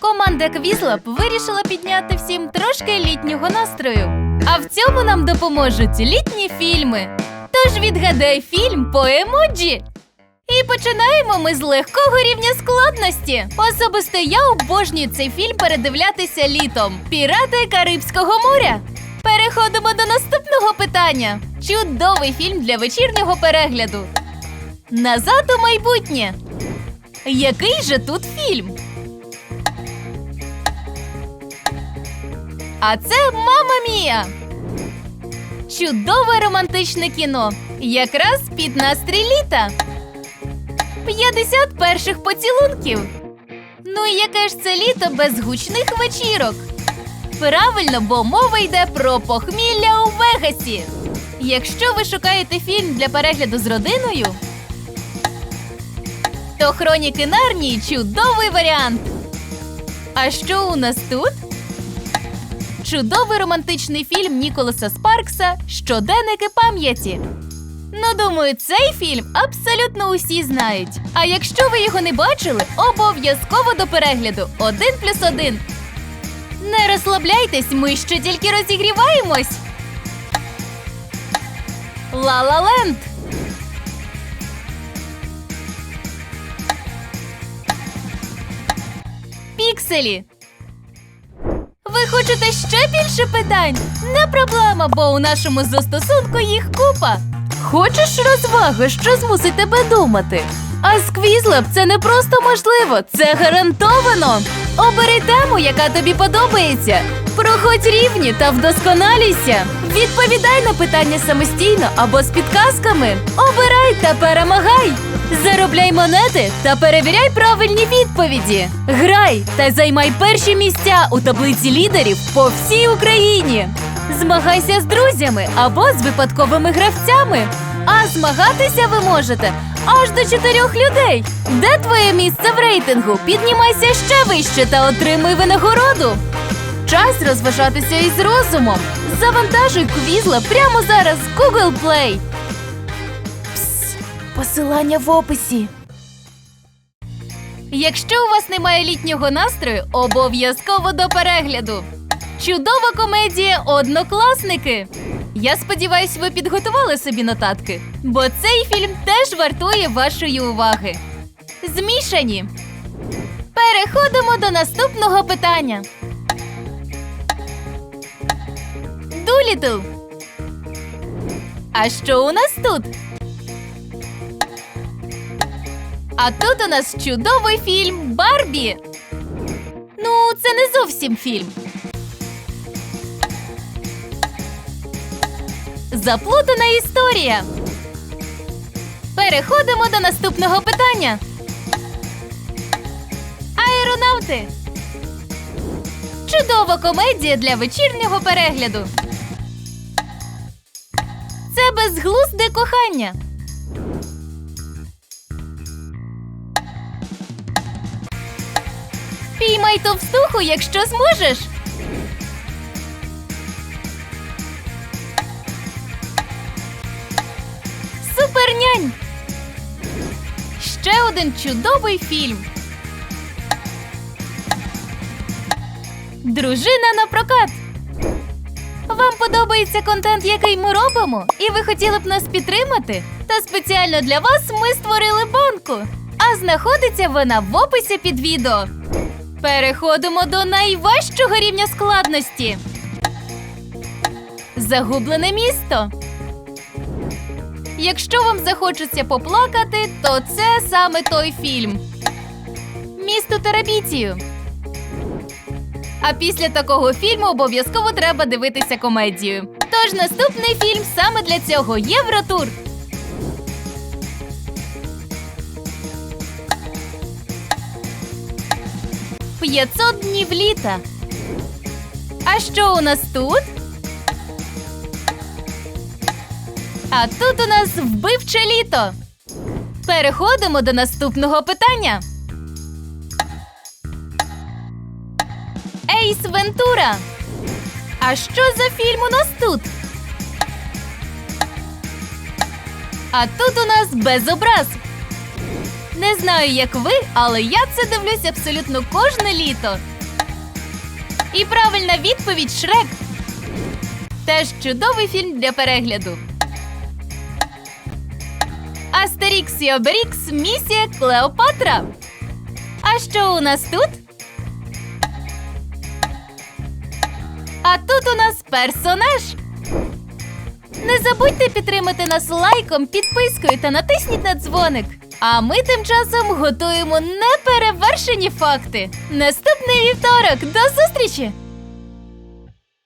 Команда Квізлаб вирішила підняти всім трошки літнього настрою. А в цьому нам допоможуть літні фільми. Тож відгадай фільм по емоджі. І починаємо ми з легкого рівня складності. Особисто я обожнюю цей фільм передивлятися літом. Пірати Карибського моря. Переходимо до наступного питання. Чудовий фільм для вечірнього перегляду. Назад у майбутнє. Який же тут фільм? А це Мама Мія. Чудове романтичне кіно. Якраз під настрій літа. 50 перших поцілунків. Ну і яке ж це літо без гучних вечірок? Правильно, бо мова йде про похмілля у Вегасі. Якщо ви шукаєте фільм для перегляду з родиною, то Хроніки Нарнії чудовий варіант. А що у нас тут? Чудовий романтичний фільм Ніколаса Спаркса Щоденники пам'яті. Ну, думаю, цей фільм абсолютно усі знають. А якщо ви його не бачили, обов'язково до перегляду один плюс один. Не розслабляйтесь, ми ще тільки розігріваємось. Ла-ла ленд. Пікселі. Ви хочете ще більше питань? Не проблема, бо у нашому застосунку їх купа. Хочеш розваги, що змусить тебе думати? А з Quizlab це не просто можливо, це гарантовано. Обери тему, яка тобі подобається. Проходь рівні та вдосконалюйся. Відповідай на питання самостійно або з підказками. Обирай та перемагай. Заробляй монети та перевіряй правильні відповіді. Грай та займай перші місця у таблиці лідерів по всій Україні. Змагайся з друзями або з випадковими гравцями. А змагатися ви можете аж до чотирьох людей. Де твоє місце в рейтингу? Піднімайся ще вище та отримуй винагороду. Час розважатися із розумом. Завантажуй квізла прямо зараз з Google Play. Посилання в описі. Якщо у вас немає літнього настрою, обов'язково до перегляду. Чудова комедія Однокласники. Я сподіваюсь, ви підготували собі нотатки, бо цей фільм теж вартує вашої уваги. Змішані. Переходимо до наступного питання. Дулітл. А що у нас тут? А тут у нас чудовий фільм Барбі. Ну, це не зовсім фільм. Заплутана історія. Переходимо до наступного питання. Аеронавти. Чудова комедія для вечірнього перегляду. Це безглузде кохання. Піймай товстуху, якщо зможеш. Супернянь. Ще один чудовий фільм. Дружина на прокат. Вам подобається контент, який ми робимо, і ви хотіли б нас підтримати? Та спеціально для вас ми створили банку. А знаходиться вона в описі під відео. Переходимо до найважчого рівня складності. Загублене місто. Якщо вам захочеться поплакати, то це саме той фільм. Місто Терабітію. А після такого фільму обов'язково треба дивитися комедію. Тож наступний фільм саме для цього Євротур. «500 днів літа. А що у нас тут? А тут у нас вбивче літо. Переходимо до наступного питання. Ейс Вентура. А що за фільм у нас тут? А тут у нас безобраз. Не знаю, як ви, але я це дивлюсь абсолютно кожне літо. І правильна відповідь Шрек. Теж чудовий фільм для перегляду. Астерікс і Оберікс місія Клеопатра. А що у нас тут? А тут у нас персонаж. Не забудьте підтримати нас лайком, підпискою та натисніть на дзвоник. А ми тим часом готуємо неперевершені факти. Наступний вівторок. До зустрічі!